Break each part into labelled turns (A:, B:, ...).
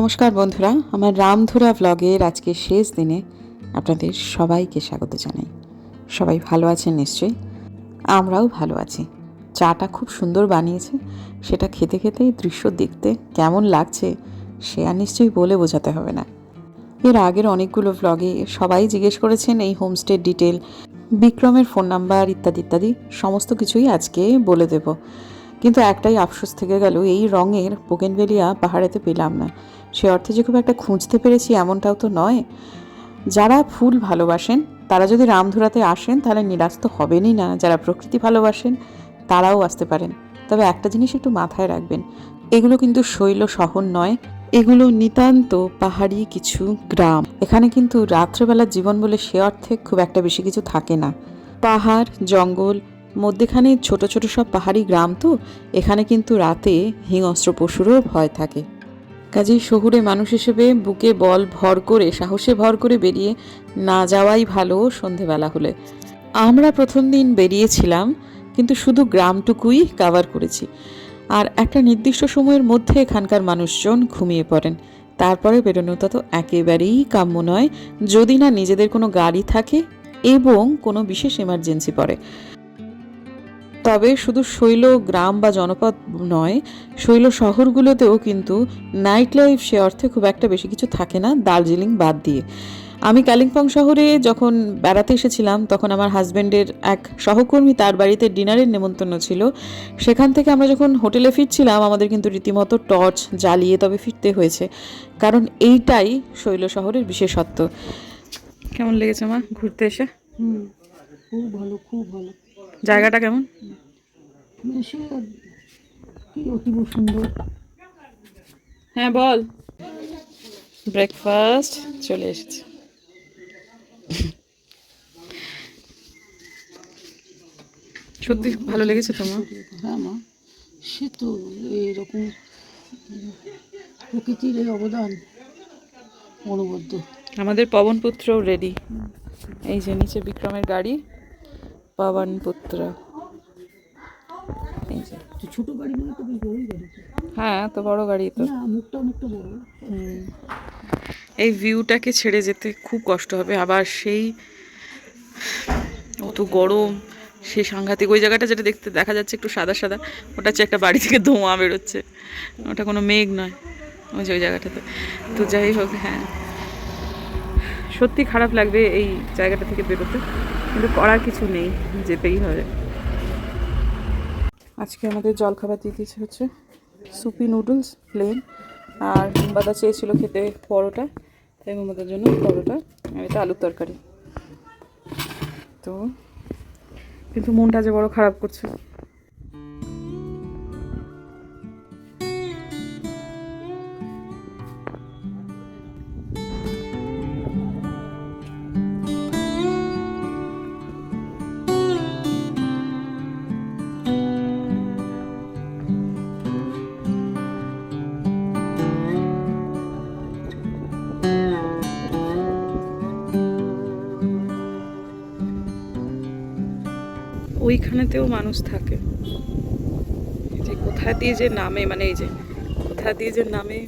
A: নমস্কার বন্ধুরা, আমার রামধুরা ব্লগের আজকে শেষ দিনে আপনাদের সবাইকে স্বাগত জানাই। সবাই ভালো আছেন নিশ্চয়ই? আমরাও ভালো আছি। চাটা খুব সুন্দর বানিয়েছে, সেটা খেতে খেতে দৃশ্য দেখতে কেমন লাগছে, সে আর নিশ্চয়ই বলে বোঝাতে হবে না। এর আগের অনেকগুলো ব্লগে সবাই জিজ্ঞেস করেছেন এই হোমস্টের ডিটেল বিক্রমের ফোন নাম্বার ইত্যাদি ইত্যাদি, সমস্ত কিছুই আজকে বলে দেব। কিন্তু একটাই আফসোস থেকে গেল, এই রঙের বোগেনভেলিয়া পাহাড়েতে পেলাম না। সে অর্থে যে খুব একটা খুঁজতে পেরেছি এমনটাও তো নয়। যারা ফুল ভালোবাসেন, তারা যদি রামধুরাতে আসেন, তাহলে নিরাশ তো হবেনই না। যারা প্রকৃতি ভালোবাসেন, তারাও আসতে পারেন। তবে একটা জিনিস একটু মাথায় রাখবেন, এগুলো কিন্তু শৈল শহর নয়, এগুলো নিতান্ত পাহাড়ি কিছু গ্রাম। এখানে কিন্তু রাত্রেবেলার জীবন বলে সে অর্থে খুব একটা বেশি কিছু থাকে না। পাহাড়, জঙ্গল, মধ্যেখানে ছোট ছোট সব পাহাড়ি গ্রাম তো, এখানে কিন্তু রাতে হিংস্র পশুরও ভয় থাকে। কাজেই শহুরে মানুষ হিসেবে বুকে বল ভর করে, সাহসে ভর করে বেরিয়ে না যাওয়াই ভালো সন্ধেবেলা হলে। আমরা প্রথম দিন বেরিয়েছিলাম, কিন্তু শুধু গ্রামটুকুই কাভার করেছি। আর একটা নির্দিষ্ট সময়ের মধ্যে এখানকার মানুষজন ঘুমিয়ে পড়েন। তারপরে বেরোনোটা তো একেবারেই কাম্য নয়। যদি না নিজেদের কোনো গাড়ি থাকে এবং কোনো বিশেষ এমার্জেন্সি পড়ে। তবে শুধু শৈল গ্রাম বা জনপদ নয় শৈল শহরগুলোতেও কিন্তু নাইট লাইফ সে অর্থে খুব একটা বেশি কিছু থাকে না দার্জিলিং বাদ দিয়ে। আমি কালিম্পং শহরে যখন বেড়াতে এসেছিলাম তখন আমার হাজব্যান্ডের এক সহকর্মী তার বাড়িতে ডিনারের নেমন্তন্ন ছিল। সেখান থেকে আমরা যখন হোটেলে ফিরছিলাম আমাদের কিন্তু রীতিমতো টর্চ জ্বালিয়ে তবে ফিরতে হয়েছে কারণ এইটাই শৈল শহরের বিশেষত্ব। কেমন লেগেছে মা ঘুরতে এসে?
B: হুম খুব ভালো খুব ভালো।
A: জায়গাটা কেমন?
B: অতীব সুন্দর।
A: হ্যাঁ বল। ব্রেকফাস্ট চলে এসেছে। সত্যি ভালো লেগেছে তোমার
B: হ্যাঁ মা। সে তো এইরকম প্রকৃতির এই অবদান অনবদ্য।
A: আমাদের পবনপুত্র রেডি এই যে নিচে বিক্রমের গাড়ি। যে
B: তো ছোট গাড়ি মানে তো বড়ই গাড়ি
A: হ্যাঁ তো বড় গাড়ি তো।
B: মুখটা অনেকটা বড়।
A: এই ভিউটাকে ছেড়ে যেতে খুব কষ্ট হবে। আবার সেই অত গরম সে সাংঘাতিক ওই জায়গাটা যেটা দেখতে দেখা যাচ্ছে একটু সাদা সাদা ওটা হচ্ছে একটা বাড়ি থেকে ধোঁয়া বেরোচ্ছে। ওটা কোনো মেঘ নয় ওই যে ওই জায়গাটাতে। তো যাই হোক হ্যাঁ। সত্যি খারাপ লাগবে এই জায়গাটা থেকে বেরোতে। কিন্তু করার কিছু নেই, যেতেই হবে। আজকে আমাদের জলখাবার দিয়ে দিয়েছে হচ্ছে সুপি নুডলস প্লেন আর মোমবাদা চেয়েছিল খেতে পরোটা, তাই মোমবাদার জন্য পরোটা, আর এটা আলুর তরকারি। তো, কিন্তু মনটা যে বড় খারাপ করছে। ওইখানেতেও মানুষ থাকে। যে কোথা দিয়ে যে নামে মানে এই যে কোথা দিয়ে যে নামে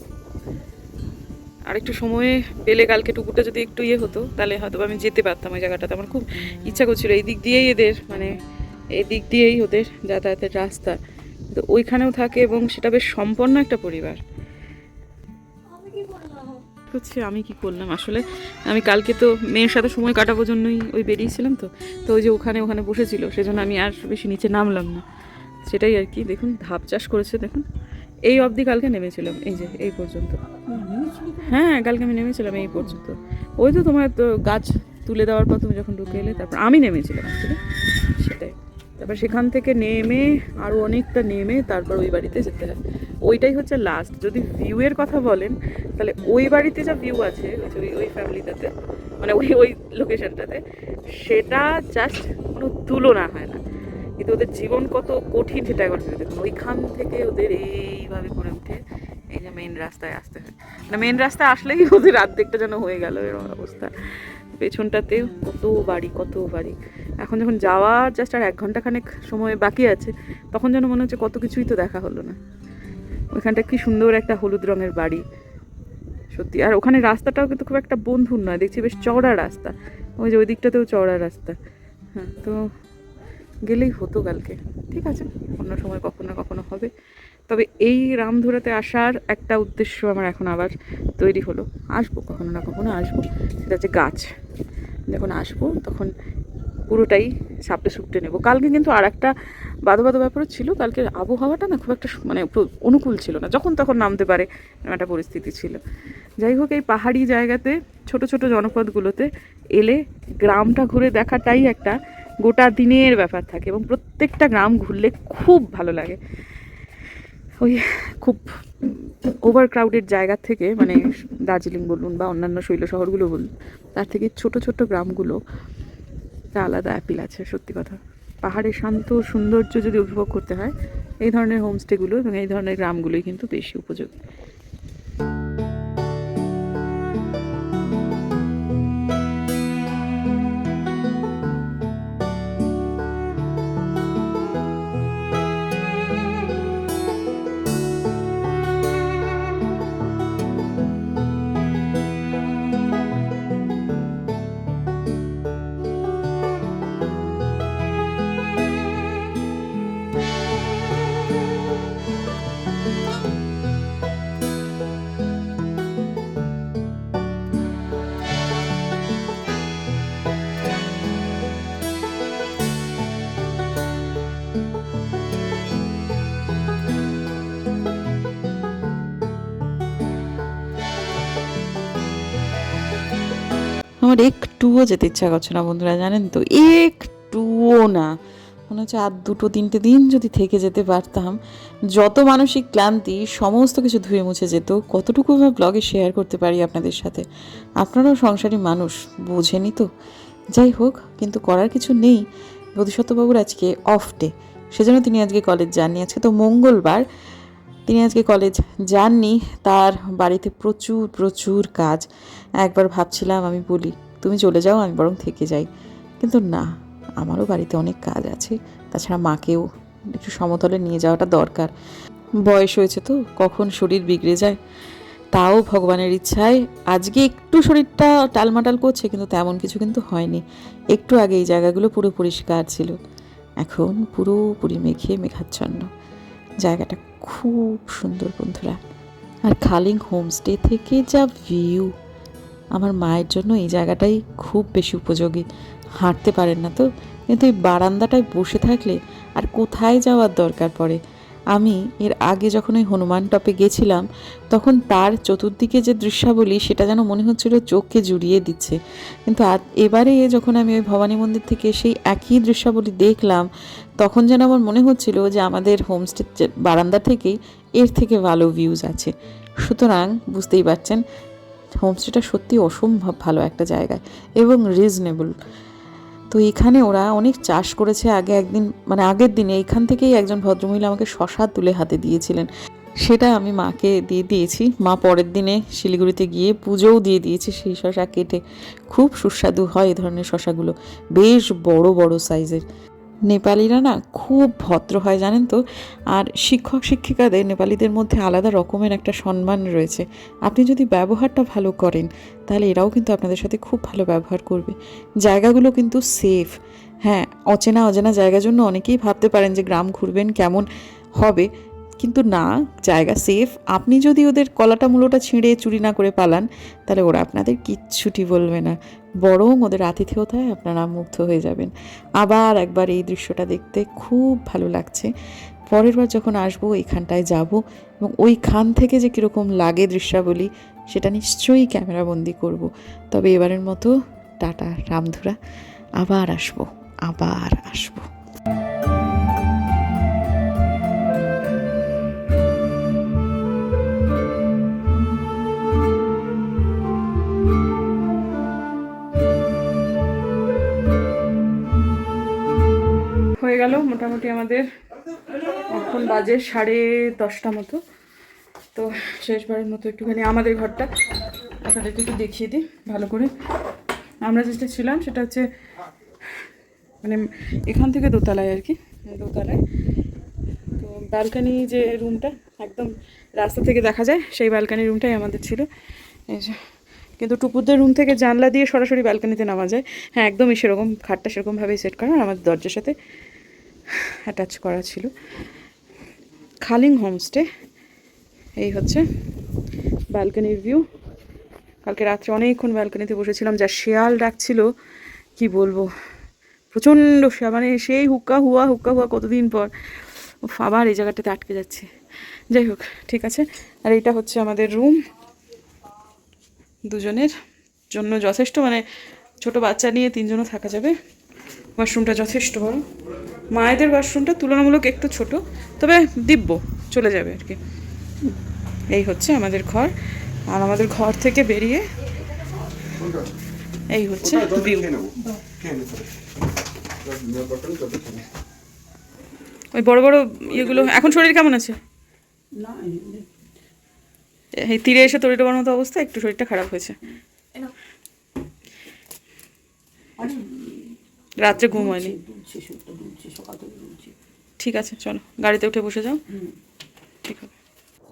A: আর একটু সময়ে পেলে কালকে টুকুটা যদি একটু ইয়ে হতো, তাহলে হয়তো আমি যেতে পারতাম ওই জায়গাটাতে। আমার খুব ইচ্ছা করছিল এই দিক দিয়েই এদের মানে এই দিক দিয়েই ওদের যাতায়াতের রাস্তা। তো ওইখানেও থাকে এবং সেটা বেশ সম্পন্ন একটা পরিবার। হচ্ছে, আমি কি করলাম? আসলে আমি কালকে তো মেয়ের সাথে সময় কাটাবার জন্যই ওই বেরিয়েছিলাম তো তো ওই যে ওখানে ওখানে বসেছিল, সেজন্য আমি আর বেশি নিচে নামলাম না। সেটাই আর কি, দেখুন, ধাপ চাষ করেছে, দেখুন। এই অবধি কালকে নেমেছিলাম, এই যে, এই পর্যন্ত। হ্যাঁ কালকে আমি নেমেছিলাম এই পর্যন্ত। ওই তো তোমার তো গাছ তুলে দেওয়ার পর তুমি যখন ঢুকে এলে, তারপর আমি নেমেছিলাম আসলে সেটাই। তারপর সেখান থেকে নেমে আরও অনেকটা নেমে তারপর ওই বাড়িতে যেতে হয়। ওইটাই হচ্ছে লাস্ট যদি ভিউয়ের কথা বলেন, তাহলে ওই বাড়িতে যা ভিউ আছে ওই ওই- ফ্যামিলিটাতে মানে ওই ওই লোকেশনটাতে সেটা জাস্ট কোনো তুলনা হয় না। কিন্তু ওদের জীবন কত কঠিন সেটা একবার ভেবে দেখুন। ওইখান থেকে ওদের এইভাবে করে উঠে এই যে মেন রাস্তায় আসতে হয়। মানে মেন রাস্তায় আসলেই ওদের অর্ধেকটা যেন হয়ে গেল এরকম অবস্থা। পেছনটাতে কত বাড়ি কত বাড়ি। এখন যখন যাওয়ার জাস্ট আর এক ঘণ্টা খানেক সময় বাকি আছে, তখন যেন মনে হচ্ছে কত কিছুই তো দেখা হলো না। ওইখানটা কি সুন্দর একটা হলুদ রঙের বাড়ি।
C: সত্যি, আর ওখানে রাস্তাটাও কিন্তু খুব একটা বন্ধুর নয়, দেখছি বেশ চওড়া রাস্তা। ওই যে ওই দিকটাতেও চওড়া রাস্তা। হ্যাঁ তো গেলেই হতো কালকে। ঠিক আছে, অন্য সময় কখনো না কখনো হবে। তবে এই রামধুরাতে আসার একটা উদ্দেশ্য আমার এখন আবার তৈরি হলো। আসব, কখনো না কখনো আসব। সেটা হচ্ছে গাছ। যখন আসব, তখন পুরোটাই সাপটে সুপটে নেব। কালকে কিন্তু আর একটা বাধো বাধো ব্যাপারও ছিল কালকে আবহাওয়াটা না খুব একটা মানে অনুকূল ছিল না। যখন তখন নামতে পারে একটা পরিস্থিতি ছিল। যাই হোক, এই পাহাড়ি জায়গাতে, ছোট ছোট জনপদগুলোতে এলে গ্রামটা ঘুরে দেখাটাই একটা গোটা দিনের ব্যাপার থাকে এবং প্রত্যেকটা গ্রাম ঘুরলে খুব ভালো লাগে। ওই খুব ওভার ক্রাউডেড জায়গা থেকে মানে দার্জিলিং বলুন বা অন্যান্য শৈল শহরগুলো বলুন, তার থেকে ছোট ছোট গ্রামগুলো একটা আলাদা অ্যাপিল আছে, সত্যি কথা। পাহাড়ের শান্ত, সৌন্দর্য যদি উপভোগ করতে হয়, এই ধরনের হোমস্টেগুলো এবং এই ধরনের গ্রামগুলোই কিন্তু বেশি উপযোগী। আমার একটুও যেতে ইচ্ছা করছে না, বন্ধুরা, জানেন তো? একটুও না। মনে হচ্ছে আর দুটো, তিনটে দিন যদি থেকে যেতে পারতাম, যত মানসিক ক্লান্তি, সমস্ত কিছু ধুয়ে মুছে যেত, কতটুকু আমি ব্লগে শেয়ার করতে পারি আপনাদের সাথে? আপনারাও সংসারী মানুষ বোঝেনি তো। যাই হোক, কিন্তু করার কিছু নেই। বোধিসত্ত্ববাবুর আজকে অফ ডে সেজন্য তিনি আজকে কলেজ যাননি। আজকে তো মঙ্গলবার। তিনি আজকে কলেজ যাননি। তার বাড়িতে প্রচুর প্রচুর কাজ। একবার ভাবছিলাম আমি বলি, তুমি চলে যাও, আমি বরং থেকে যাই। কিন্তু না, আমারও বাড়িতে অনেক কাজ আছে। তাছাড়া মাকেও একটু সমতলে নিয়ে যাওয়াটা দরকার। বয়স হয়েছে তো, কখন শরীর বিগড়ে যায় তাও ভগবানের ইচ্ছায়। আজকে একটু শরীরটা টালমাটাল করছে, কিন্তু তেমন কিছু কিন্তু হয়নি। একটু আগে এই জায়গাগুলো পুরো পরিষ্কার ছিল। এখন পুরোপুরি মেঘে মেঘাচ্ছন্ন। জায়গাটা খুব সুন্দর বন্ধুরা। আর খালিং হোমস্টে থেকে যা ভিউ। আমার মায়ের জন্য এই জায়গাটাই খুব বেশি উপযোগী। হাঁটতে পারেন না তো? কিন্তু এই বারান্দাটায় বসে থাকলে আর কোথায় যাওয়ার দরকার পড়ে? আমি এর আগে যখন ওই হনুমান টপে গেছিলাম, তখন তার চতুর্দিকে যে দৃশ্যাবলী, সেটা যেন মনে হচ্ছিল চোখকে জুড়িয়ে দিচ্ছে। কিন্তু এবারে যখন আমি ওই ভবানী মন্দির থেকে সেই একই দৃশ্যাবলী দেখলাম, তখন যেন আমার মনে হচ্ছিল যে আমাদের হোমস্টে বারান্দা থেকেই এর থেকে ভালো ভিউজ আছে। সুতরাং বুঝতেই পারছেন হোমস্টেটা সত্যি অসম্ভব ভালো একটা জায়গায় এবং রিজনেবল তো এখানে ওরা অনেক চাষ করেছে আগে একদিন মানে আগের দিনে, এখান থেকেই একজন ভদ্রমহিলা আমাকে শশা তুলে হাতে দিয়েছিলেন। সেটা আমি মাকে দিয়ে দিয়েছি। মা পরের দিনে শিলিগুড়িতে গিয়ে পুজোও দিয়ে দিয়েছে সেই শশা কেটে। খুব সুস্বাদু হয় এই ধরনের শশাগুলো। বেশ বড় বড় সাইজের নেপালিরা না খুব ভদ্র হয়, জানেন তো? আর শিক্ষক, শিক্ষিকাদের নেপালিদের মধ্যে আলাদা রকমের একটা সম্মান রয়েছে। আপনি যদি ব্যবহারটা ভালো করেন, তাহলে এরাও কিন্তু আপনাদের সাথে খুব ভালো ব্যবহার করবে। জায়গাগুলো কিন্তু সেফ হ্যাঁ অচেনা, অজানা জায়গার জন্য অনেকেই ভাবতে পারেন যে গ্রাম ঘুরবেন কেমন হবে। কিন্তু না, জায়গা সেফ আপনি যদি ওদের কলাটা মূলোটা ছিঁড়ে চুরি না করে পালান, তাহলে ওরা আপনাদের কিচ্ছুটি বলবে না। বরং ওদের আতিথেয়তায় আপনারা মুগ্ধ হয়ে যাবেন। আবার একবার এই দৃশ্যটা দেখতে খুব ভালো লাগছে। পরের বার যখন আসব, এইখানটায় যাব এবং ওইখান থেকে যে কীরকম লাগে দৃশ্যাবলী, সেটা নিশ্চয়ই ক্যামেরাবন্দি করব। তবে এবারের মতো টাটা, রামধুরা। আবার আসব আবার আসব। গেল মোটামুটি আমাদের এখন বাজে সাড়ে দশটা মতো। তো শেষবারের মতো একটুখানি আমাদের ঘরটা আপনাদেরকে একটু দেখিয়ে দিই ভালো করে। আমরা যেটা ছিলাম সেটা হচ্ছে মানে এখান থেকে দোতলায় আর কি, দোতলায়। তো ব্যালকানি যে রুমটা একদম রাস্তা থেকে দেখা যায়, সেই ব্যালকানি রুমটাই আমাদের ছিল।
A: কিন্তু টুকুরদের রুম থেকে জানলা দিয়ে সরাসরি ব্যালকনিতে নামা যায়। হ্যাঁ একদমই সেরকম, খাটটা সেরকমভাবেই সেট করা, আমাদের দরজার সাথে অ্যাটাচ করা ছিল। খালিং হোমস্টে এই হচ্ছে ব্যালকনির ভিউ কালকে রাত্রে অনেকক্ষণ ব্যালকনিতে বসেছিলাম, যা শেয়াল ডাকছিল কি বলব? প্রচণ্ড মানে সেই হুক্কা হুয়া হুক্কা হুয়া কতদিন পর। আবার এই জায়গাটাতে আটকে যাচ্ছে। যাই হোক, ঠিক আছে। আর এটা হচ্ছে আমাদের রুম দুজনের জন্য যথেষ্ট মানে ছোট বাচ্চা নিয়ে তিনজনও থাকা যাবে। ওয়াশরুমটা যথেষ্ট বড়। মায়েদের ওয়াশরুমটা তুলনামূলক একটু ছোট তবে দিব্য চলে যাবে আর কি। এই হচ্ছে আমাদের ঘর। আর আমাদের ঘর থেকে বেরিয়ে এই হচ্ছে ভিউ ওই বড় বড় ইয়েগুলো এখন শরীর কেমন আছে?
B: না
A: এই তীরে এসে তরি ডোবার মতো অবস্থা একটু শরীরটা খারাপ হয়েছে।
B: আরে
A: রাত্রে ঘুম হয়নি ঠিক আছে চলো গাড়িতে উঠে বসে যাও। ঠিক হবে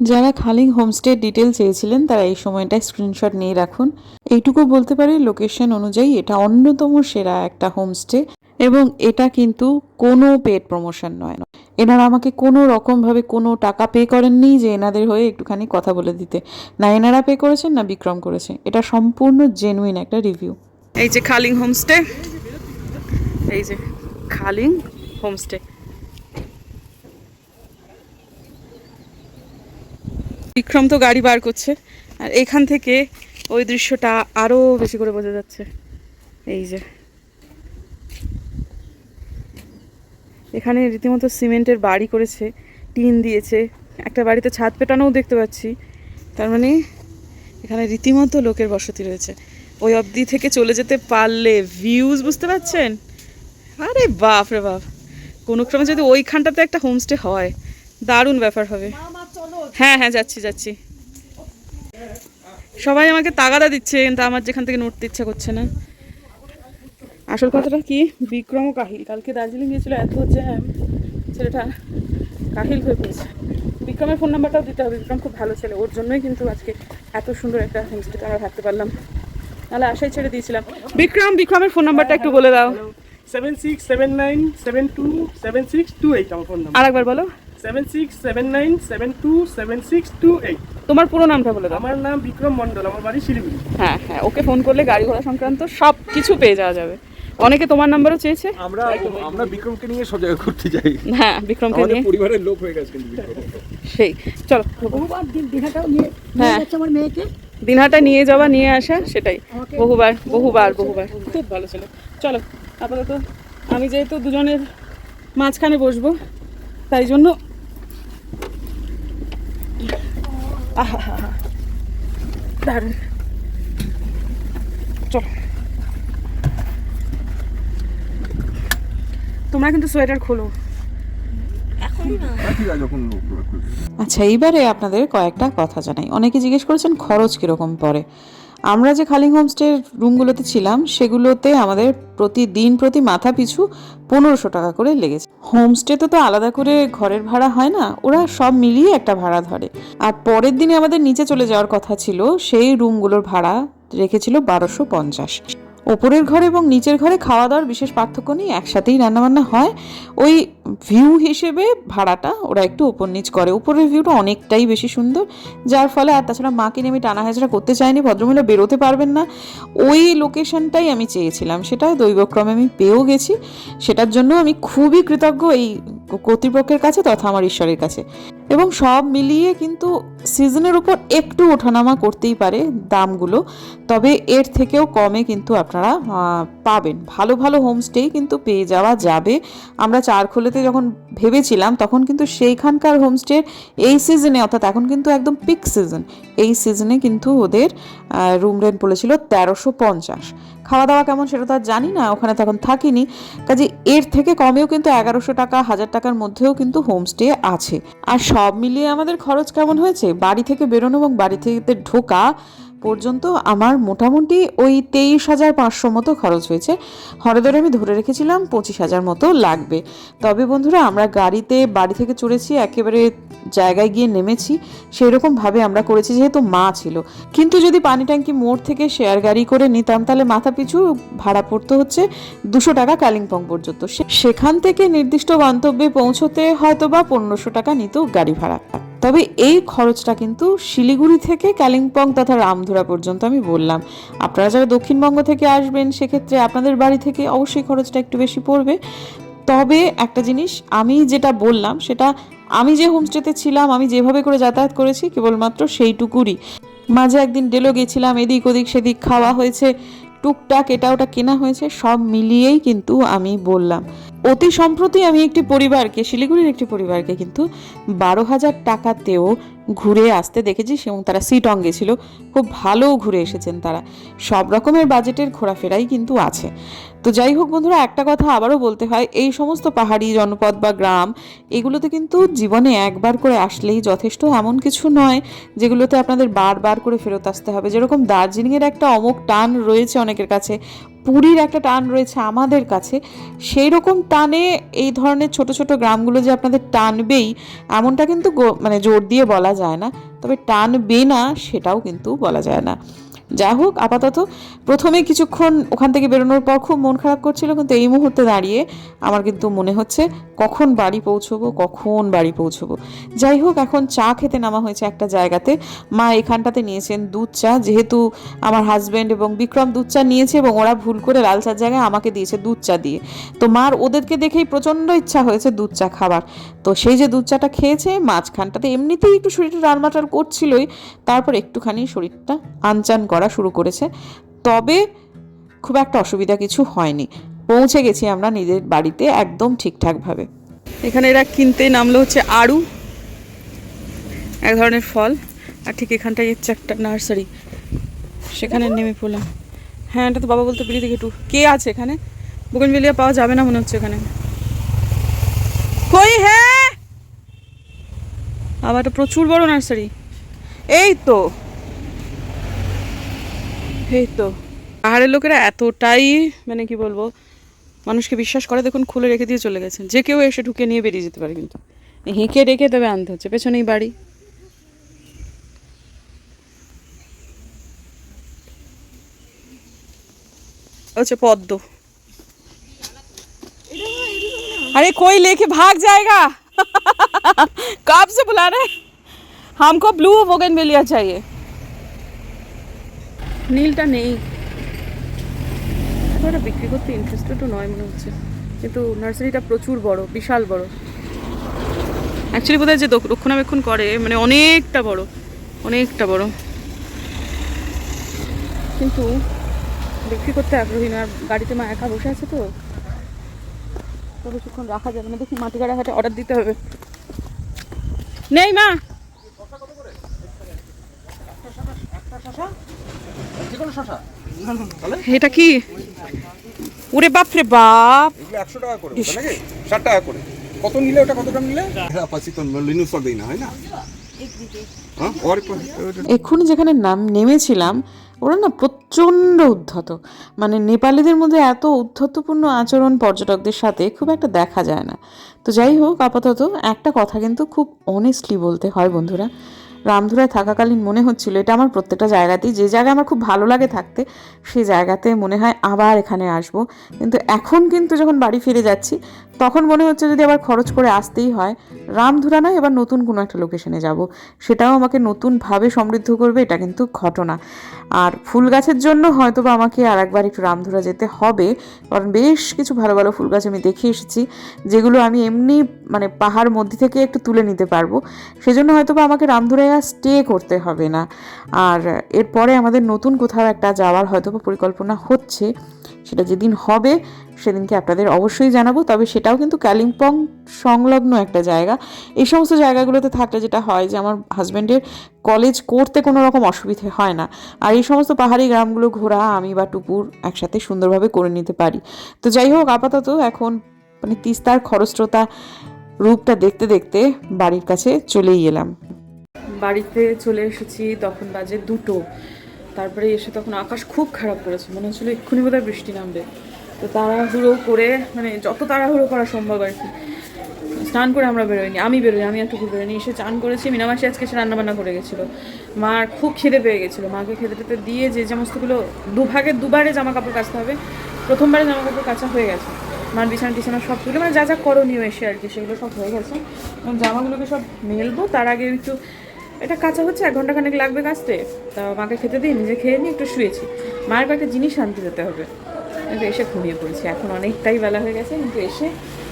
C: যারা খালিং হোমস্টের ডিটেল চেয়েছিলেন তারা এই সময়টায় স্ক্রিনশট নিয়ে রাখুন। এইটুকু বলতে পারি লোকেশন অনুযায়ী এটা অন্যতম সেরা একটা হোমস্টে এবং এটা কিন্তু কোনো পেড প্রমোশন নয়। এনারা আমাকে কোনো রকমভাবে কোনো টাকা পে করেননি যে এনাদের হয়ে একটুখানি কথা বলে দিতে। না এনারা পে করেছেন না বিক্রম করেছে। এটা সম্পূর্ণ জেনুইন একটা রিভিউ
A: এই যে খালিং হোমস্টে এই যে খালিং হোমস্টে। বিক্রম তো গাড়ি বার করছে। আর এখান থেকে ওই দৃশ্যটা আরও বেশি করে বোঝা যাচ্ছে। এই যে। এখানে রীতিমতো সিমেন্টের বাড়ি করেছে, টিন দিয়েছে, একটা বাড়িতে ছাদ পেটানোও দেখতে পাচ্ছি। তার মানে এখানে রীতিমতো লোকের বসতি রয়েছে। ওই অবধি থেকে চলে যেতে পারলে ভিউজ বুঝতে পারছেন? আরে বাপ রে বাপ। কোনো ক্রমে যদি ওইখানটাতে একটা হোমস্টে হয় দারুণ ব্যাপার হবে। হ্যাঁ হ্যাঁ যাচ্ছি যাচ্ছি। সবাই আমাকে তাগাদা দিচ্ছে কিন্তু আমার যেখান থেকে নড়তে ইচ্ছা করছে না। আসল কথাটা কি? বিক্রম কাহিল। কালকে দার্জিলিং গিয়েছিল এত জ্যাম ছেলেটা কাহিল হয়ে পড়েছে। বিক্রমের ফোন নাম্বারটাও দিতে হবে। বিক্রম খুব ভালো ছেলে। ওর জন্যই কিন্তু আজকে এত সুন্দর একটা হোমস্টেতে আমরা থাকতে পারলাম। নাহলে আশাই ছেড়ে দিয়েছিলাম। বিক্রম বিক্রমের ফোন নাম্বারটা একটু বলে দাও।
D: Seven six seven nine seven two seven six two eight আমার ফোন নাম্বার
A: আরেকবার বলো।
D: Seven six seven nine seven two seven six two eight
A: তোমার পুরো নামটা বলে দাও।
D: আমার নাম বিক্রম মণ্ডল আমার বাড়ি শিলিগুড়ি।
A: হ্যাঁ হ্যাঁ ওকে ফোন করলে গাড়ি ঘোড়া সংক্রান্ত সব কিছু পেয়ে যাওয়া যাবে। অনেকে তোমার নাম্বারও চেয়েছে।
E: আমরা আমরা বিক্রমকে নিয়ে সব জায়গায় ঘুরতে যাই
A: হ্যাঁ বিক্রমকে নিয়ে।
E: পরিবারের লোক হয়ে গেছে কিন্তু
A: সেই চলো।
B: বহুবার দিন দিঘাটাও নিয়ে
A: হ্যাঁ।
B: আমার মেয়েকে।
A: দিনহাটা নিয়ে যাওয়া নিয়ে আসা সেটাই। বহুবার বহুবার বহুবার। খুব ভালো ছিল। চলো আপাতত আমি যেহেতু দুজনের মাঝখানে বসবো তাই জন্য দারুণ। চলো। তোমরা কিন্তু সোয়েটার খোলো।
C: আচ্ছা এইবারে আপনাদের কয়েকটা কথা জানাই। অনেকে জিজ্ঞেস করেছেন খরচ কীরকম পড়ে। আমরা যে খালিং হোমস্টের রুমগুলোতে ছিলাম, সেগুলোতে আমাদের প্রতিদিন প্রতি মাথা পিছু পনেরোশো টাকা করে লেগেছে। হোমস্টেতে তো আলাদা করে ঘরের ভাড়া হয় না, ওরা সব মিলিয়ে একটা ভাড়া ধরে। আর পরের দিনে আমাদের নিচে চলে যাওয়ার কথা ছিল, সেই রুমগুলোর ভাড়া রেখেছিল বারোশো পঞ্চাশ। ওপরের ঘরে এবং নিচের ঘরে খাওয়া দাওয়ার বিশেষ পার্থক্য নেই, একসাথেই রান্নাবান্না হয়। ওই ভিউ হিসেবে ভাড়াটা ওরা একটু ওপর নিচ করে। উপরের ভিউটা অনেকটাই বেশি সুন্দর, যার ফলে আর তাছাড়া মাকে নিয়ে আমি টানা হাজরা করতে চাইনি, ভদ্রমহিলা বেরোতে পারবেন না। ওই লোকেশনটাই আমি চেয়েছিলাম, সেটা দৈবক্রমে আমি পেয়েও গেছি। সেটার জন্য আমি খুবই কৃতজ্ঞ এই কর্তৃপক্ষের কাছে তথা আমার ঈশ্বরের কাছে। এবং সব মিলিয়ে কিন্তু সিজনের উপর একটু ওঠানামা করতেই পারে দামগুলো, তবে এর থেকেও কমে কিন্তু আপনারা পাবেন। ভালো ভালো হোমস্টেই কিন্তু পেয়ে যাওয়া যাবে। আমরা চারখোলেতে যখন ভেবেছিলাম, তখন কিন্তু সেইখানকার হোমস্টের এই সিজনে অর্থাৎ এখন কিন্তু একদম পিক সিজন এই সিজনে কিন্তু ওদের রুম রেন্ট পড়েছিল তেরোশো পঞ্চাশ। খাওয়া দাওয়া কেমন সেটা তো আর জানি না, ওখানে তখন থাকিনি। কাজে এর থেকে কমেও কিন্তু এগারোশো টাকা, হাজার টাকার মধ্যেও কিন্তু হোমস্টে আছে। আর সব মিলিয়ে আমাদের খরচ কেমন হয়েছে? বাড়ি থেকে বেরোনো এবং বাড়ি থেকে ঢোকা পর্যন্ত আমার মোটামুটি ওই তেইশ হাজার পাঁচশো মতো খরচ হয়েছে। হরদরে আমি ধরে রেখেছিলাম পঁচিশ হাজার মতো লাগবে। তবে বন্ধুরা, আমরা গাড়িতে বাড়ি থেকে চড়েছি একেবারে জায়গায় গিয়ে নেমেছি সেই রকমভাবে আমরা করেছি যেহেতু মা ছিল। কিন্তু যদি পানি ট্যাঙ্কি মোড় থেকে শেয়ার গাড়ি করে নিতাম, তাহলে মাথা পিছু ভাড়া পড়তে হচ্ছে দুশো টাকা কালিম্পং পর্যন্ত। সেখান থেকে নির্দিষ্ট গন্তব্যে পৌঁছতে হয়তো বা পনেরোশো টাকা নিত গাড়ি ভাড়া। তবে এই খরচটা কিন্তু শিলিগুড়ি থেকে কালিম্পং তথা রামধুরা পর্যন্ত আমি বললাম। আপনারা যারা দক্ষিণবঙ্গ থেকে আসবেন, সেক্ষেত্রে আপনাদের বাড়ি থেকে অবশ্যই খরচটা একটু বেশি পড়বে। তবে একটা জিনিস আমি যেটা বললাম, সেটা আমি যে হোমস্টেতে ছিলাম, আমি যেভাবে করে যাতায়াত করেছি, কেবলমাত্র সেইটুকুরই। মাঝে একদিন ডেলো গেছিলাম, এদিক ওদিক সেদিক খাওয়া হয়েছে, টুকটাক এটা ওটা কেনা হয়েছে, সব মিলিয়েই কিন্তু আমি বললাম। অতি সম্প্রতি আমি একটি পরিবারকে, শিলিগুড়ির একটি পরিবারকে কিন্তু বারো হাজার টাকাতেও ঘুরে আসতে দেখেছি, এবং তারা সিটং গেছিল খুব ভালো ঘুরে এসেছেন তারা। সব রকমের বাজেটের ঘোরাফেরাই কিন্তু আছে। তো যাই হোক বন্ধুরা, একটা কথা আবারও বলতে হয়, এই সমস্ত পাহাড়ি জনপদ বা গ্রাম, এগুলোতে কিন্তু জীবনে একবার করে আসলেই যথেষ্ট এমন কিছু নয়, যেগুলোতে আপনাদের বারবার করে ফেরত আসতে হবে। যেরকম দার্জিলিংয়ের একটা অমুক টান রয়েছে অনেকের কাছে, পুরীর একটা টান রয়েছে আমাদের কাছে সেই রকম টানে এই ধরনের ছোট ছোট গ্রামগুলো যে আপনাদের টানবেই, এমনটা কিন্তু মানে জোর দিয়ে বলা যায় না, তবে টানবে না সেটাও কিন্তু বলা যায় না। যাই হোক, আপাতত প্রথমে কিছুক্ষণ ওখান থেকে বেরোনোর পর খুব মন খারাপ করছিল, কিন্তু এই মুহূর্তে দাঁড়িয়ে আমার কিন্তু মনে হচ্ছে কখন বাড়ি পৌঁছবো, কখন বাড়ি পৌঁছবো। যাই হোক, এখন চা খেতে নামা হয়েছে একটা জায়গাতে। মা এখানটাতে নিয়েছেন দুধ চা, যেহেতু আমার হাজব্যান্ড এবং বিক্রম দুধ চা নিয়েছে এবং ওরা ভুল করে লাল চার জায়গায় আমাকে দিয়েছে দুধ চা দিয়ে। তো মার ওদেরকে দেখেই প্রচণ্ড ইচ্ছা হয়েছে দুধ চা খাবার। তো সেই যে দুধ চাটা খেয়েছে, মাঝখানটাতে এমনিতেই একটু শরীরটা টালমাটাল করছিলই, তারপর একটুখানি শরীরটা আনচান করা। শুরু করেছে। তবে খুব একটা অসুবিধা কিছু হয়নি। পৌঁছে গেছি আমরা নিজের বাড়িতে একদম ঠিকঠাকভাবে।
A: এখানে এরা কিনতে নামলো হচ্ছে আড়ু, এক ধরনের ফল। আর ঠিক এখানটায় হচ্ছে একটা নার্সারি। সেখানে নেমে পড়লাম। হ্যাঁ এটা তো বাবা বলতে পেলি দেখে একটু। কে আছে এখানে? বুগনবেলিয়া পাওয়া যাবে না মনে হচ্ছে এখানে। কই হ্যাঁ আবার প্রচুর বড় নার্সারি। এই তো। এই তো পাহাড়ের লোকেরা এতটাই মানে কি বলবো মানুষকে বিশ্বাস করে দেখুন খুলে রেখে দিয়ে চলে গেছেন যে কেউ এসে ঢুকে নিয়ে বেরিয়ে যেতে পারে কিন্তু হেঁকে রেখে তবে আনতে হচ্ছে পেছনেই বাড়ি হচ্ছে পদ্ম अरे कोई लेके भाग जाएगा कब से बुला रहे हमको ब्लू बोगनवेलिया चाहिए নীলটা নেই। একটা বিক্রি করতে ইন্টারেস্টেডও নয় মনে হচ্ছে। কিন্তু নার্সারিটা প্রচুর বড়, বিশাল বড়। অ্যাকচুয়ালি বোধহয় যে রক্ষণাবেক্ষণ করে মানে অনেকটা বড় অনেকটা বড়। কিন্তু বিক্রি করতে আগ্রহী না গাড়িতে মা একা বসে আছে তো। বেশিক্ষণ রাখা যাবে না। দেখি মাটি গাড়া হাটে অর্ডার দিতে হবে। নেই মা! এটা কি? ওরে বাপ রে বাপ।
E: একশো টাকা করে নাকি? ষাট টাকা করে। কত নিলে ওটা? কত দাম নিলে? পাচ্ছি তো লিনু সব দিই না হয় না? হ্যাঁ?
C: এক্ষুনি যেখানে নাম নেমেছিলাম ওরা না প্রচণ্ড উদ্ধত। মানে নেপালিদের মধ্যে এত উদ্ধতপূর্ণ আচরণ পর্যটকদের সাথে খুব একটা দেখা যায় না। তো যাই হোক আপাতত একটা কথা কিন্তু খুব অনেস্টলি বলতে হয় বন্ধুরা। রামধুরায় থাকাকালীন মনে হচ্ছিল এটা আমার প্রত্যেকটা জায়গাতেই। যে জায়গায় আমার খুব ভালো লাগে থাকতে সেই জায়গাতে মনে হয় আবার এখানে আসব। কিন্তু এখন কিন্তু যখন বাড়ি ফিরে যাচ্ছি তখন মনে হচ্ছে যদি আবার খরচ করে আসতেই হয় রামধুরা নয় এবার নতুন কোনো একটা লোকেশনে যাব। সেটাও আমাকে নতুনভাবে সমৃদ্ধ করবে, এটা কিন্তু ঘটনা। আর ফুল গাছের জন্য হয়তো বা আমাকে আর একবার একটু রামধুরা যেতে হবে, কারণ বেশ কিছু ভালো ভালো ফুল গাছ আমি দেখে এসেছি, যেগুলো আমি এমনি মানে পাহাড় মধ্যে থেকে একটু তুলে নিতে পারব। সেজন্য হয়তো বা আমাকে রামধুরায় আর স্টে করতে হবে না। আর এরপরে আমাদের নতুন কোথাও একটা যাওয়ার হয়তো বা পরিকল্পনা হচ্ছে। সেটা যেদিন হবে, সেদিনকে আপনাদের অবশ্যই জানাব। তবে সেটাও কিন্তু কালিম্পং সংলগ্ন একটা জায়গা। এই সমস্ত জায়গাগুলোতে থাকলে যেটা হয় যে, আমার হাজব্যান্ডের কলেজ করতে কোনো রকম অসুবিধে হয় না। আর এই সমস্ত পাহাড়ি গ্রামগুলো ঘোরা আমি বা টুপুর একসাথে সুন্দরভাবে করে নিতে পারি। তো যাই হোক, আপাতত এখন মানে তিস্তার খরস্রোতা রূপটা দেখতে দেখতে বাড়ির কাছে চলেই এলাম।
A: বাড়িতে চলে এসেছি, তখন বাজে দুটো। তারপরে এসে তখন আকাশ খুব খারাপ করেছে, মনে হচ্ছিল এক্ষুনি বোধহয় বৃষ্টি নামবে। তো তাড়াহুড়ো করে মানে যত তাড়াহুড়ো করা সম্ভব আর কি, স্নান করে আমরা বেরোয়নি আমি বেরোই আমি একটু বেরোয়নি এসে চান করেছি, মিনামাসি আজকে এসে রান্নাবান্না করে গেছিল। মার খুব খিদে পেয়ে গেছিল, মাকে খেতে টেতে দিয়ে যে সমস্তগুলো দুভাগে, দুবারে জামা কাপড় কাচতে হবে, প্রথমবারে জামা কাপড় কাচা হয়ে গেছে। মার বিছানা টিছানা সব তুলে মানে যা যা করণীয় এসে আর কি, সেগুলো সব হয়ে গেছে। জামাগুলোকে সব মেলবো, তার আগে একটু এটা কাঁচা হচ্ছে, এক ঘণ্টা খানেক লাগবে কাচতে। তা মাকে খেতে দিই, নিজে খেয়ে নিয়ে একটু শুয়েছি। মায়ের কয়েকটা জিনিস আনতে যেতে হবে। কিন্তু এসে ঘুমিয়ে পড়েছি, এখন অনেকটাই বেলা হয়ে গেছে, কিন্তু এসে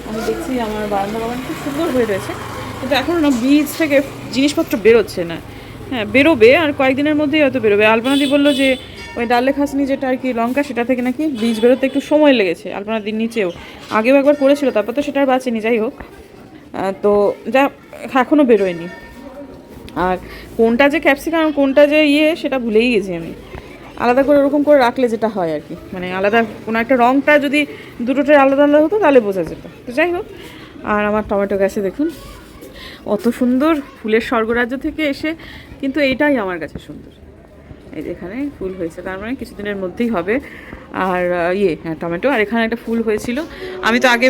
A: আমি দেখছি আমার বারান্দা বাগান খুব সুন্দর হয়ে রয়েছে। কিন্তু এখন না বীজ থেকে জিনিসপত্র বেরোচ্ছে না। হ্যাঁ বেরোবে, আর কয়েকদিনের মধ্যেই হয়তো বেরোবে। আলপনাদি বলল যে, ওই ডালে খাসনি যেটা আর কি লঙ্কা, সেটা থেকে নাকি বীজ বেরোতে একটু সময় লেগেছে আলপনাদির নিচেও। আগেও একবার করেছিল, তারপর তো সেটা আর বাঁচেনি, যাই হোক। তো যা এখনও বেরোয়নি। আর কোনটা যে ক্যাপসিকাম কোনটা যে ইয়ে সেটা ভুলেই গেছি আমি। আলাদা করে ওরকম করে রাখলে যেটা হয় আর কি। মানে আলাদা কোনো একটা রঙটা যদি দুটোটাই আলাদা আলাদা হতো, তাহলে বোঝা যেত। তো যাই হোক, আর আমার টমেটো গাছে দেখুন, অত সুন্দর ফুলের স্বর্গরাজ্য থেকে এসে, কিন্তু এইটাই আমার কাছে সুন্দর। এই যে এখানে ফুল হয়েছে, তার মানে কিছুদিনের মধ্যেই হবে। আর ইয়ে হ্যাঁ টমেটো, আর এখানে একটা ফুল হয়েছিল। আমি তো আগে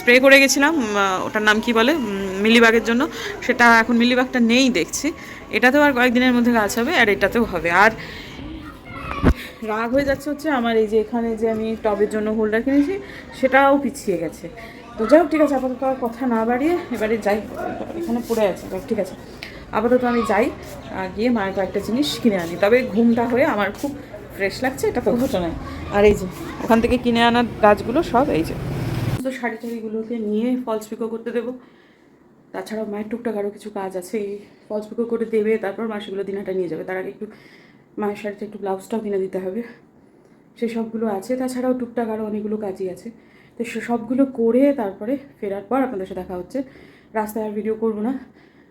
A: স্প্রে করে গেছিলাম ওটার নাম কি বলে? মিলিবাগের জন্য। সেটা এখন মিলিবাগটা নেই দেখছি। এটাতেও আর কয়েকদিনের মধ্যে গাছ হবে, আর এটাতেও হবে। আর রাগ হয়ে যাচ্ছে হচ্ছে আমার এই যে এখানে যে আমি টবের জন্য হোল্ডার কিনেছি, সেটাও পিছিয়ে গেছে। তো যাই হোক, ঠিক আছে, আপাতত কথা না বাড়িয়ে এবারে যাই, এখানে পড়ে আছে। ঠিক আছে। আপাতত আমি যাই গিয়ে মায়ের কয়েকটা জিনিস কিনে আনি। তবে ঘুমটা হয়ে আমার খুব ফ্রেশ লাগছে, এটা তো ঘটনায়। আর এই যে, ওখান থেকে কিনে আনার গাছগুলো সব এই যে। তো শাড়ি টাড়িগুলোকে নিয়ে ফলস পিকো করতে দেবো। তাছাড়াও মায়ের টুকটাক আরও কিছু কাজ আছে, এই ফলস পিকো করে দেবে, তারপর মা সেগুলো দিনাটা নিয়ে যাবে। তার আগে একটু মায়ের শাড়িতে একটু ব্লাউজটাও কিনে দিতে হবে। সেসবগুলো আছে, তাছাড়াও টুকটাক আরও অনেকগুলো কাজই আছে। তো সে সবগুলো করে তারপরে ফেরার পর আপনাদের সাথে দেখা হচ্ছে। রাস্তায় আর ভিডিও করব না।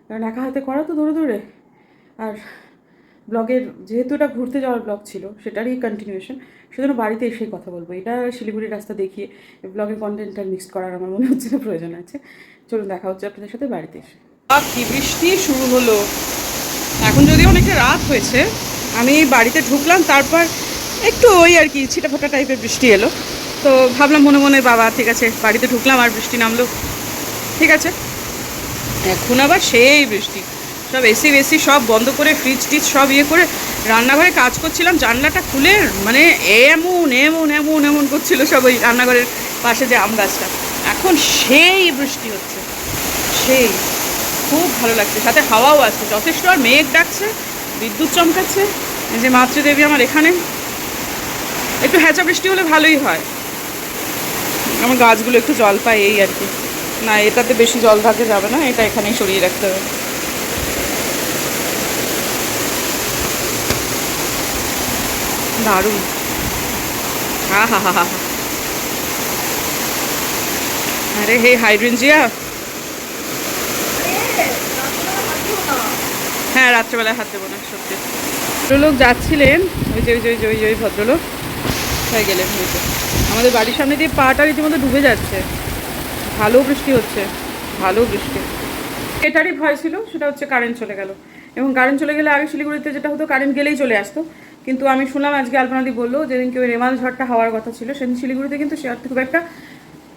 A: কারণ একা হাতে করা তো দৌড়ে দৌড়ে আর ব্লগের যেহেতু এটা ঘুরতে যাওয়ার ব্লগ ছিল, সেটারই কন্টিনিউশন সেজন্য বাড়িতে এসে কথা বলব। এটা শিলিগুড়ির রাস্তা দেখিয়ে ব্লগের কন্টেন্টটা মিক্স করার আমার মনে হচ্ছে না প্রয়োজন আছে। চলুন দেখা হচ্ছে আপনাদের সাথে বাড়িতে এসে। কি বৃষ্টি শুরু হলো? এখন যদি অনেকটা রাত হয়েছে, আমি বাড়িতে ঢুকলাম, তারপর একটু ওই আর কি, ছিটাফোটা টাইপের বৃষ্টি এলো। তো ভাবলাম মনে মনে, বাবা, ঠিক আছে, বাড়িতে ঢুকলাম, আর বৃষ্টি নামলো। ঠিক আছে। এখন আবার সেই বৃষ্টি। সব এসি বেসি সব বন্ধ করে ফ্রিজ টিজ সব ইয়ে করে রান্নাঘরে কাজ করছিলাম, জানলাটা খুলে মানে এমন এমন এমন এমন করছিল সব ওই রান্নাঘরের পাশে যে আম গাছটা। এখন সেই বৃষ্টি হচ্ছে। সেই, খুব ভালো লাগছে। সাথে হাওয়াও আছে। যথেষ্ট আর মেঘ ডাকছে, বিদ্যুৎ চমকাচ্ছে। এই যে মাতৃদেবী আমার এখানে। একটু হ্যাঁচা বৃষ্টি হলে ভালোই হয়। আমার গাছগুলো একটু জল পায়, এই আর কি। না, এটাতে বেশি জল থাকে যাবে না, এটা এখানেই সরিয়ে রাখতে হবে। দারুণ। আরে হে হাইড্রেনজিয়া হ্যাঁ রাত্রেবেলায় হাত দেবো না, সত্যি। ভদ্রলোক যাচ্ছিলেন, ওই যে ওই যে ওই যে ওই যে, ওই ভদ্রলোক। হয়ে গেলেন আমাদের বাড়ির সামনে দিয়ে পাটা রীতিমতো ডুবে যাচ্ছে। ভালো বৃষ্টি হচ্ছে, ভালো বৃষ্টি। এটারই ভয় ছিল, সেটা হচ্ছে কারেন্ট চলে গেল। এবং কারেন্ট চলে গেলে আগে শিলিগুড়িতে যেটা হতো কারেন্ট গেলেই চলে আসতো। কিন্তু আমি শুনলাম, আজকে আলপনাদি বলল, যেদিনকে ওই রেমাল ঝড়টা হওয়ার কথা ছিল, সেদিন শিলিগুড়িতে কিন্তু সে খুব একটা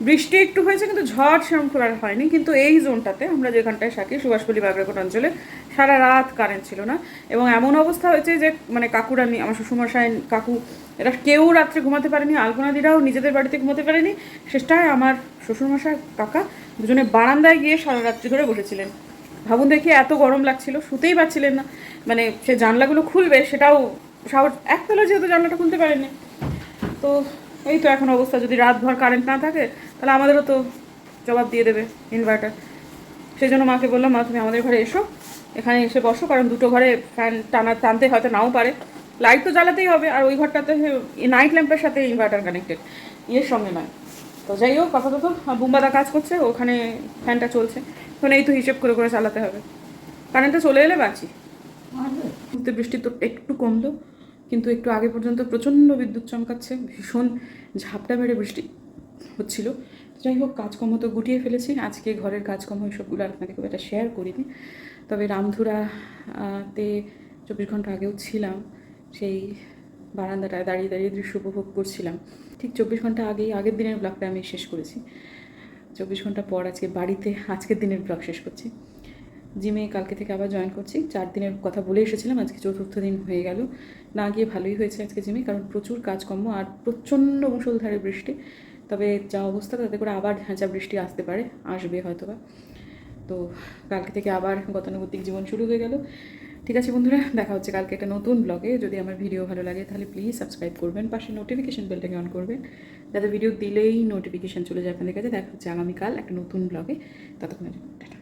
A: বৃষ্টি একটু হয়েছে, কিন্তু ঝড় সেরকম খুব আর হয়নি। কিন্তু এই জোনটাতে আমরা যেখানটায় থাকি সুভাষপল্লী বাগরাকোট অঞ্চলে সারা রাত কারেন্ট ছিল না। এবং এমন অবস্থা হয়েছে যে মানে কাকুরা নি- আমার শ্বশুরমশাই, কাকু, এরা কেউ রাত্রে ঘুমাতে পারেনি, আলপনাদিরাও নিজেদের বাড়িতে ঘুমাতে পারেনি। শেষটায় আমার শ্বশুরমশাই, কাকা দুজনে বারান্দায় গিয়ে সারা রাত্রি ধরে বসেছিলেন। ভাবুন দেখি এত গরম লাগছিল, শুতেই পারছিলেন না। মানে সে জানলাগুলো খুলবে, সেটাও সাহস একতলা যেহেতু জানলাটা খুলতে পারেনি তো এই তো এখন অবস্থা, যদি রাতভর কারেন্ট না থাকে তাহলে আমাদেরও তো জবাব দিয়ে দেবে ইনভার্টার সেই জন্য মাকে বললাম মা তুমি আমাদের ঘরে এসো। এখানে এসে বসো কারণ দুটো ঘরে ফ্যান টানা টানতে হয়তো নাও পারে। লাইট তো জ্বালাতেই হবে আর ওই ঘরটাতে নাইট ল্যাম্পের সাথে ইনভার্টার কানেক্টেড ইয়ের সঙ্গে নয়। তো যাই হোক আপাতত বুম্বাদা কাজ করছে ওখানে ফ্যানটা চলছে। এখন এই তো হিসেব করে করে চালাতে হবে। কারেন্টটা চলে এলে বাঁচি। বৃষ্টি তো একটু কমলো কিন্তু একটু আগে পর্যন্ত প্রচণ্ড বিদ্যুৎ চমকাচ্ছে। ভীষণ ঝাপটা মেরে বৃষ্টি হচ্ছিল। যাই হোক কাজকর্ম তো গুটিয়ে ফেলেছি। আজকে ঘরের কাজকর্ম এইসবগুলো আপনাদের খুব একটা শেয়ার করিনি। তবে রামধুরা আহ, তে চব্বিশ ঘণ্টা আগেও ছিলাম সেই বারান্দাটায় দাঁড়িয়ে দাঁড়িয়ে দৃশ্য উপভোগ করছিলাম। ঠিক চব্বিশ ঘণ্টা আগেই আগের দিনের ব্লগটা আমি শেষ করেছি। চব্বিশ ঘণ্টা পর আজকে বাড়িতে আজকের দিনের ব্লগ শেষ করছি। জিমে কালকে থেকে আবার জয়েন করছি। চার দিনের কথা বলে এসেছিলাম আজকে চতুর্থ দিন হয়ে গেল। না গিয়ে ভালোই হয়েছে আজকে জিমে কারণ প্রচুর কাজকর্ম আর প্রচণ্ড মুষলধারে বৃষ্টি। তবে যা অবস্থা, তাতে করে আবার ঝাঁচা বৃষ্টি আসতে পারে, আসবে হয়তো বা তো কালকে থেকে আবার গতানুগতিক জীবন শুরু হয়ে গেল। ঠিক আছে বন্ধুরা, দেখা হচ্ছে কালকে একটা নতুন ব্লগে যদি আমার ভিডিও ভালো লাগে, তাহলে প্লিজ সাবস্ক্রাইব করবেন, পাশে নোটিফিকেশান বেলটাকে অন করবেন। যাতে ভিডিও দিলেই নোটিফিকেশান চলে যায় আপনাদের কাছে। দেখা হচ্ছে আগামীকাল একটা নতুন ব্লগে ততক্ষণ টাটা।